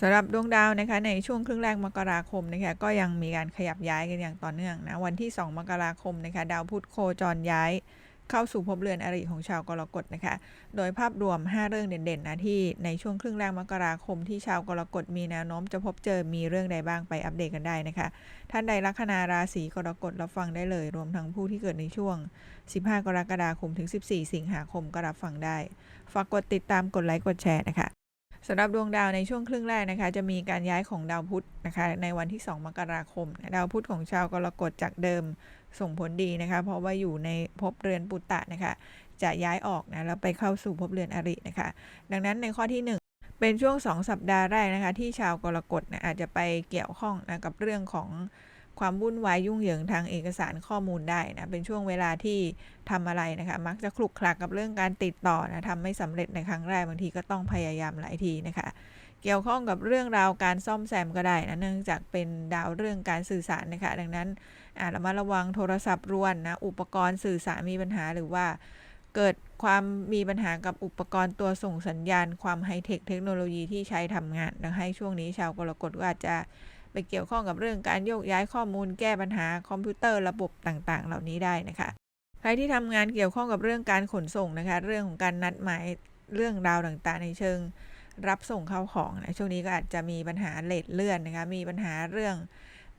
สำหรับดวงดาวนะคะในช่วงครึ่งแรกมกราคมนะคะก็ยังมีการขยับย้ายกันอย่างต่อเนื่องนะวันที่ 2 มกราคมนะคะดาวพุธโคจรย้าย เข้าสู่ภพเรือนอริของชาวกรกฎนะคะโดยภาพรวม 5 เรื่องเด่นๆนะที่ในช่วงครึ่งแรกมกราคมที่ชาวกรกฎมีแนวโน้มจะพบเจอมีเรื่องใดบ้างไปอัปเดตกันได้นะคะท่านใดลัคนาราศีกรกฎรับฟังได้เลย รวมทั้งผู้ที่เกิดในช่วง 15 กรกฎาคมถึง 14 สิงหาคมก็รับฟังได้ฝากกดติดตามกดไลค์กดแชร์นะคะ สำหรับดวงดาวในช่วงครึ่งแรกนะคะ จะมีการย้ายของดาวพุธนะคะ ในวันที่ 2 มกราคม ดาวพุธของชาวกรกฎจากเดิมส่งผลดีนะคะ เพราะว่าอยู่ในภพเรือนปุตตะนะคะ จะย้ายออกนะแล้วไปเข้าสู่ภพเรือนอรินะคะ ดังนั้นในข้อที่ 1เป็นช่วง 2 สัปดาห์แรกนะคะ ที่ชาวกรกฎนะอาจจะไปเกี่ยวข้องนะกับเรื่องของ ความวุ่นวายยุ่งเหยิงทางเอกสารข้อมูลได้นะเป็นช่วงเวลาที่ทำอะไรนะคะมักจะคลุกคลักกับเรื่องการติดต่อนะทำไม่สำเร็จในครั้งแรกบางทีก็ต้องพยายามหลายทีนะคะเกี่ยวข้องกับเรื่องราวการซ่อมแซมก็ได้นะเนื่องจากเป็นดาวเรื่องการสื่อสารนะคะดังนั้นอ่าระมัดระวังโทรศัพท์รวนนะอุปกรณ์สื่อสารมีปัญหาหรือว่าเกิดความมีปัญหากับอุปกรณ์ตัวส่งสัญญาณ ความไฮเทคเทคโนโลยีที่ใช้ทำงานดังให้ช่วงนี้ชาวกรกฎก็อาจจะ ไปเกี่ยวข้องกับเรื่องการโยกย้ายข้อมูลแก้ปัญหาคอมพิวเตอร์ระบบต่างๆ เหล่านี้ได้นะคะ ใครที่ทำงานเกี่ยวข้องกับเรื่องการขนส่งนะคะ เรื่องของการนัดหมายเรื่องราวต่างๆ ในเชิงรับส่งเข้าของนะช่วงนี้ก็อาจจะมีปัญหาเลทเลื่อนนะคะ มีปัญหาเรื่อง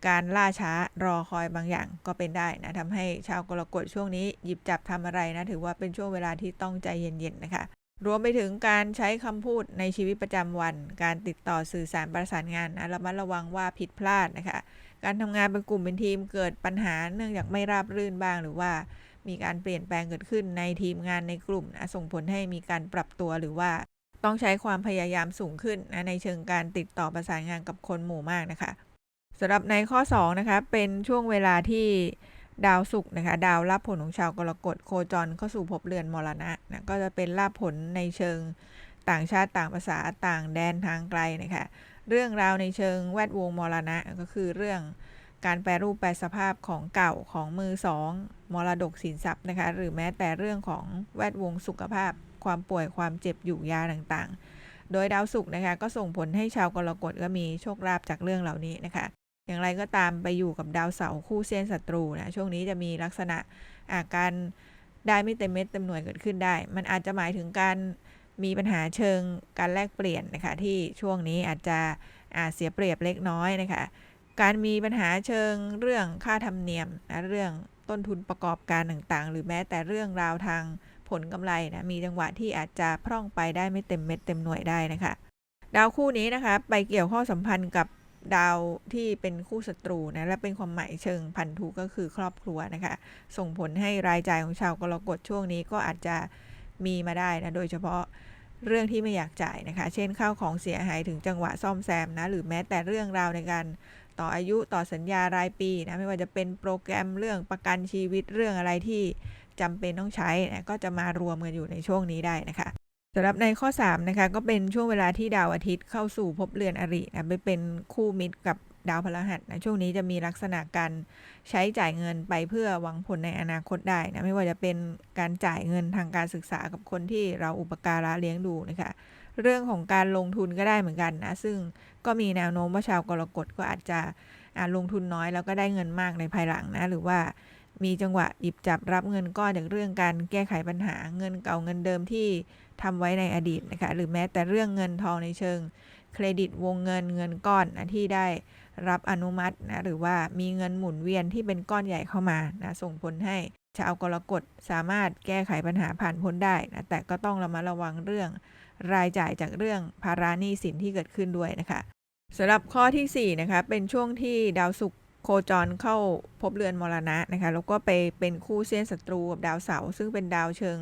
การล่าช้ารอคอยบางอย่างก็เป็นได้นะทำให้ชาวกรกฎช่วงนี้หยิบจับทำอะไรนะ ถือว่าเป็นช่วงเวลาที่ต้องใจเย็นๆนะคะ รวมไปถึงการใช้คำพูดในชีวิตประจำวัน การติดต่อสื่อสารประสานงานนะระมัดระวังว่าผิดพลาดนะคะ การทำงานเป็นกลุ่มเป็นทีมเกิดปัญหาเนื่องจากไม่ราบรื่นบ้างหรือว่ามีการเปลี่ยนแปลงเกิดขึ้นในทีมงานในกลุ่มนะส่งผลให้มีการปรับตัวหรือว่าต้องใช้ความพยายามสูงขึ้นนะในเชิงการติดต่อประสานงานกับคนหมู่มากนะคะสำหรับในข้อ2นะคะเป็นช่วงเวลาที่ ดาวศุกร์นะคะ ดาวรับผลของชาวกรกฎโคจรเข้าสู่ภพเรือนมรณะนะก็จะเป็นลาภผลในเชิงต่างชาติต่างภาษาต่างแดนทางไกลนะคะ เรื่องราวในเชิงแวดวงมรณะก็คือเรื่องการแปรรูปแปรสภาพของเก่าของมือสองมรดกสินทรัพย์นะคะ หรือแม้แต่เรื่องของแวดวงสุขภาพ ความป่วยความเจ็บอยู่ยาต่างๆ โดยดาวศุกร์นะคะ ก็ส่งผลให้ชาวกรกฎก็มีโชคลาภจากเรื่องเหล่านี้นะคะ อย่างไรก็ตามไปอยู่กับดาวเสาร์คู่เส้นศัตรูนะช่วงนี้จะมีลักษณะอาการได้ไม่เต็มเม็ดเต็มหน่วยเกิดขึ้นได้ มันอาจจะหมายถึงการมีปัญหาเชิงการแลกเปลี่ยนนะคะที่ช่วงนี้อาจจะอาจเสียเปรียบเล็กน้อยนะคะการมีปัญหาเชิงเรื่องค่าธรรมเนียมนะเรื่องต้นทุนประกอบการต่างๆ หรือแม้แต่เรื่องราวทางผลกำไรนะมีจังหวะที่อาจจะพร่องไปได้ไม่เต็มเม็ดเต็มหน่วยได้นะคะ ดาวคู่นี้นะคะไปเกี่ยวข้อสัมพันธ์กับ ดาวที่เป็นคู่ศัตรูนะและเป็นความหมายเชิงพันธุก็คือครอบครัวนะคะ ส่งผลให้รายจ่ายของชาวกรกฎช่วงนี้ก็อาจจะมีมาได้นะโดยเฉพาะเรื่องที่ไม่อยากจ่ายนะคะ เช่นข้าวของเสียหายถึงจังหวะซ่อมแซมนะหรือแม้แต่เรื่องราวในการต่ออายุต่อสัญญารายปีนะไม่ว่าจะเป็นโปรแกรมเรื่องประกันชีวิตเรื่องอะไรที่จำเป็นต้องใช้นะก็จะมารวมกันอยู่ในช่วงนี้ได้นะคะ สำหรับในข้อ3นะคะก็เป็นช่วงเวลาที่ดาวอาทิตย์เข้าสู่ภพเรือนอรินะไปเป็นคู่มิตรกับดาวพฤหัสนะช่วงนี้จะมีลักษณะการใช้จ่ายเงินไปเพื่อหวังผลในอนาคตได้นะไม่ว่าจะเป็นการจ่ายเงินทางการศึกษากับคนที่เราอุปการะเลี้ยงดูนะคะเรื่องของการลงทุนก็ได้เหมือนกันนะซึ่งก็มีแนวโน้มว่าชาวกรกฎก็อาจจะลงทุนน้อยแล้วก็ได้เงินมากในภายหลังนะหรือว่ามีจังหวะหยิบจับรับเงินก้อนจากเรื่องการแก้ไขปัญหาเงินเก่าเงินเดิมที่ ทำไว้ในอดีตนะคะหรือแม้แต่เรื่องเงินทองในเชิง เครดิตวงเงินเงินก้อนนะที่ได้รับอนุมัตินะหรือว่ามีเงินหมุนเวียนที่เป็นก้อนใหญ่เข้ามานะส่งผลให้ชาวกรกฎสามารถแก้ไขปัญหาผ่านพ้นได้นะแต่ก็ต้องระมัดระวังเรื่อง รายจ่ายจากเรื่องภาระหนี้สินที่เกิดขึ้นด้วยนะคะสำหรับข้อที่4นะคะเป็นช่วงที่ดาวศุกร์โคจรเข้าพบเรือนมรณะนะคะแล้วก็ไปเป็นคู่เส้นศัตรูกับดาวเสาร์ซึ่งเป็นดาวเชิง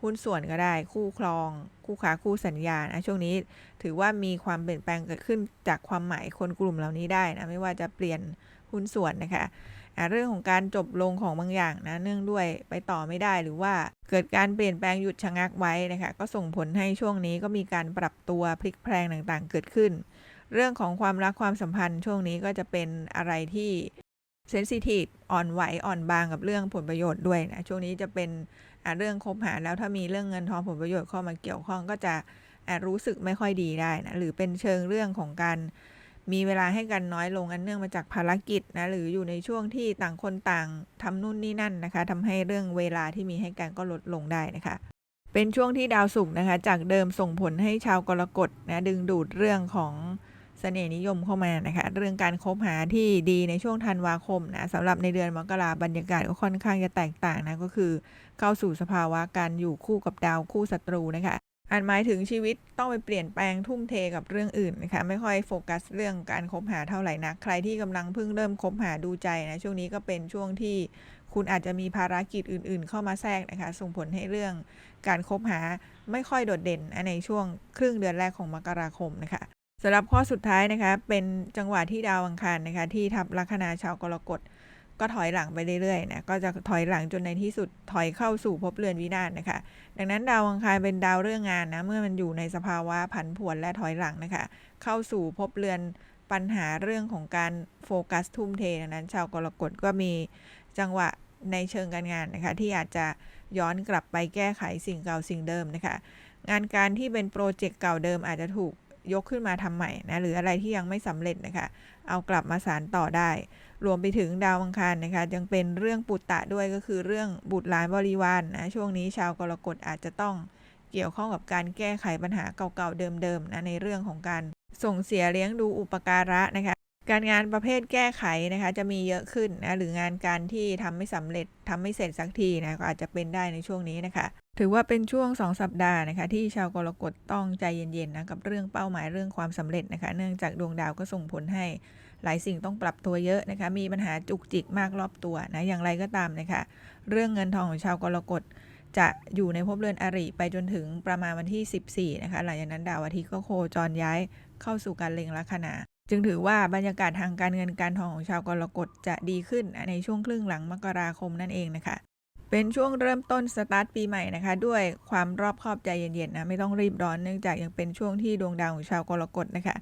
หุ้นส่วนก็ได้ คู่ครอง คู่ค้าคู่สัญญานะช่วงนี้ถือว่ามีความเปลี่ยนแปลงเกิดขึ้นจากความหมายคนกลุ่มเหล่านี้ได้นะไม่ว่าจะเปลี่ยนหุ้นส่วนนะคะเรื่องของการจบลงของบางอย่างนะเนื่องด้วยไปต่อไม่ได้หรือว่าเกิดการเปลี่ยนแปลงหยุดชะงักไว้นะคะก็ส่งผลให้ช่วงนี้ก็มีการปรับตัวพลิกแพลงต่างๆ เกิดขึ้น เรื่องของความรักความสัมพันธ์ช่วงนี้ก็จะเป็นอะไรที่เซนซิทีฟอ่อนไหวอ่อนบางกับเรื่องผลประโยชน์ด้วยนะช่วงนี้จะเป็น เรื่องคบหาแล้วถ้ามีเรื่องเงินทองผลประโยชน์เข้ามาเกี่ยวข้องก็จะอาจรู้สึกไม่ค่อยดีได้นะหรือเป็นเชิงเรื่องของการมีเวลาให้กันน้อยลงอันเนื่องมาจากภารกิจนะหรืออยู่ในช่วงที่ต่างคนต่างทำนู่นนี่นั่นนะคะทำให้เรื่องเวลาที่มีให้กันก็ลดลงได้นะคะ เป็นช่วงที่ดาวศุกร์นะคะ จากเดิมส่งผลให้ชาวกรกฎนะดึงดูดเรื่องของ เสน่ห์นิยมเข้ามานะคะ เรื่องการคบหาที่ดีในช่วงธันวาคมนะสำหรับในเดือนมกราบรรยากาศก็ค่อนข้างจะแตกต่างนะก็คือเข้าสู่สภาวะการอยู่คู่กับดาวคู่ศัตรูนะคะอาจหมายถึงชีวิตต้องไปเปลี่ยนแปลงทุ่มเทกับเรื่องอื่นนะคะไม่ค่อยโฟกัสเรื่องการคบหาเท่าไหร่นะใครที่กำลังเพิ่งเริ่มคบหาดูใจนะช่วงนี้ก็เป็นช่วงที่คุณอาจจะมีภารกิจอื่น ๆ เข้ามาแทรกนะคะส่งผลให้เรื่องการคบหาไม่ค่อยโดดเด่นในช่วงครึ่งเดือนแรกของมกราคมนะคะ สำหรับข้อสุดท้ายนะคะเป็นจังหวะที่ดาวอังคารนะคะที่ทับลัคนาชาวกรกฎก็ถอยหลังไปเรื่อยๆนะก็จะถอยหลังจนในที่สุดถอยเข้าสู่ภพเรือนวินาศนะคะ ดังนั้นดาวอังคารเป็นดาวเรื่องงานนะเมื่อมันอยู่ในสภาวะผันผวนและถอยหลังนะคะ เข้าสู่ภพเรือนปัญหาเรื่องของการโฟกัสทุ่มเทดังนั้น ชาวกรกฎก็มีจังหวะในเชิงการงานนะคะ ที่อาจจะย้อนกลับไปแก้ไขสิ่งเก่าสิ่งเดิมนะคะ งานการที่เป็นโปรเจกต์เก่าเดิมอาจจะถูก ยกขึ้นมาทำใหม่นะหรืออะไรที่ยังไม่สำเร็จนะคะ เอากลับมาสารต่อได้ รวมไปถึงดาวอังคารนะคะยังเป็นเรื่องปุตตะด้วยก็คือเรื่องบุตรหลานบริวารนนะช่วงนี้ชาวกรกฎอาจจะต้องเกี่ยวข้องกับการแก้ไขปัญหาเก่าๆเดิมๆนะในเรื่องของการส่งเสียเลี้ยงดูอุปการะนะคะ การงานประเภทแก้ไขนะคะจะมีเยอะขึ้นนะหรืองานการที่ทำไม่สำเร็จทำไม่เสร็จสักทีนะก็อาจจะเป็นได้ในช่วงนี้นะคะ ถือว่าเป็นช่วง 2 สัปดาห์นะคะ ที่ชาวกรกฎต้องใจเย็นๆนะกับเรื่องเป้าหมายเรื่องความสำเร็จนะคะ เนื่องจากดวงดาวก็ส่งผลให้หลายสิ่งต้องปรับตัวเยอะนะคะ มีปัญหาจุกจิกมากรอบตัวนะอย่างไรก็ตามนะคะ เรื่องเงินทองของชาวกรกฎจะอยู่ในภพเรือนอริไปจนถึงประมาณวันที่ 14 นะคะ หลังจากนั้นดาวอาทิตย์ก็โคจรย้ายเข้าสู่การเล็งลัคนา จึงถือว่าบรรยากาศทางการเงินการทองของชาวกรกฎจะดีขึ้นในช่วงครึ่งหลังมกราคมนั่นเองนะคะ เป็นช่วงเริ่มต้นสตาร์ทปีใหม่นะคะ ด้วยความรอบคอบใจเย็นๆนะไม่ต้องรีบร้อนเนื่องจากยังเป็นช่วงที่ดวงดาวของชาวกรกฎนะคะ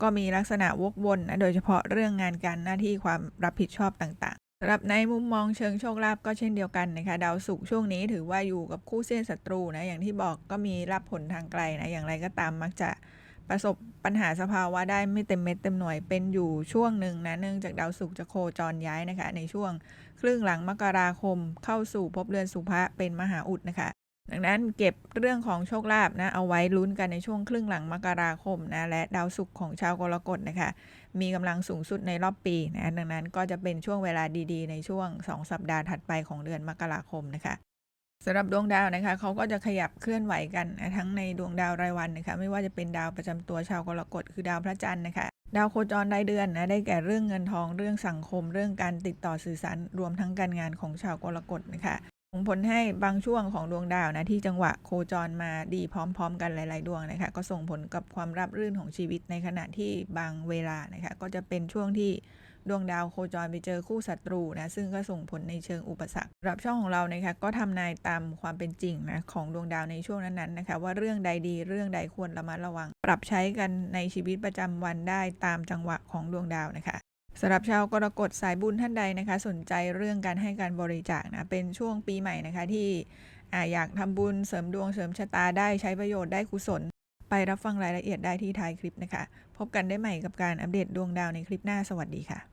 ก็มีลักษณะวกวนนะโดยเฉพาะเรื่องงานการหน้าที่ความรับผิดชอบต่างๆสำหรับในมุมมองเชิงโชคลาภก็เช่นเดียวกันนะคะดาวศุกร์ช่วงนี้ถือว่าอยู่กับคู่เส้นศัตรูนะอย่างที่บอกก็มีรับผลทางไกลนะอย่างไรก็ตามมักจะ ประสบปัญหาสภาวะได้ไม่เต็มเม็ดเต็มหน่วยเป็นอยู่ช่วงหนึ่งนะเนื่องจากดาวศุกร์จะโคจรย้ายนะคะ ในช่วงครึ่งหลังมกราคมเข้าสู่ภพเรือนสุภะเป็นมหาอุดนะคะ ดังนั้นเก็บเรื่องของโชคลาภนะเอาไว้ลุ้นกันในช่วงครึ่งหลังมกราคมนะและดาวศุกร์ของชาวกรกฎนะคะ มีกำลังสูงสุดในรอบปีนะดังนั้นก็จะเป็นช่วงเวลาดีๆ ในช่วง 2 สัปดาห์ถัดไปของเดือนมกราคมนะคะ สำหรับดวงดาวนะคะเขาก็จะขยับเคลื่อนไหวกันนะทั้งในดวงดาวรายวันนะคะไม่ว่าจะเป็นดาวประจำตัวชาวกรกฎคือดาวพระจันทร์นะคะดาวโคจรรายเดือนนะได้แก่เรื่องเงินทองเรื่องสังคม เรื่องการติดต่อสื่อสารรวมทั้งการงานของชาวกรกฎนะคะส่งผลให้บางช่วงของดวงดาวนะที่จังหวะโคจรมาดีพร้อม ๆ กันหลาย ๆ ดวงนะคะก็ส่งผลกับความรับรื่นของชีวิตในขณะที่บางเวลานะคะก็จะเป็นช่วงที่ ดวงดาวโคจรไปเจอคู่ศัตรูนะซึ่งก็ส่งผลในเชิงอุปสรรคสำหรับช่องของเรานะคะก็ทำนายตามความเป็นจริงนะของดวงดาวในช่วงนั้นๆนะคะว่าเรื่องใดดีเรื่องใดควรระมัดระวัง ปรับใช้กันในชีวิตประจำวันได้ตามจังหวะของดวงดาวนะคะสำหรับชาวกรกฎสายบุญท่านใดนะคะ สนใจเรื่องการให้การบริจาคนะเป็นช่วงปีใหม่นะคะที่ออยากทำบุญเสริมดวงเสริมชะตาได้ใช้ประโยชน์ได้กุศล ไปรับฟังรายละเอียดได้ที่ท้ายคลิปนะคะ พบกันได้ใหม่กับการอัปเดตดวงดาวในคลิปหน้าสวัสดีค่ะ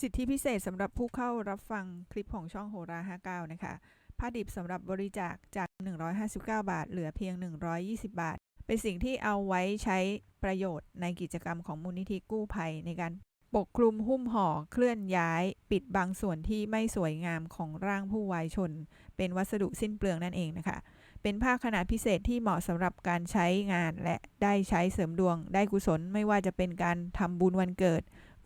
สิทธิพิเศษสำหรับผู้เข้ารับฟังคลิปของช่องโหรา59 นะคะผ้าดิบสำหรับบริจาคจาก 159 บาท เหลือเพียง 120 บาท เป็นสิ่งที่เอาไว้ใช้ประโยชน์ในกิจกรรมของมูลนิธิกู้ภัยในการปกคลุมหุ้มห่อเคลื่อนย้าย ปิดบางส่วนที่ไม่สวยงามของร่างผู้วายชน เป็นวัสดุสิ้นเปลืองนั่นเองนะคะ เป็นผ้าขนาดพิเศษที่เหมาะสำหรับการใช้งานและได้ใช้เสริมดวง ได้กุศลไม่ว่าจะเป็นการทำบุญวันเกิด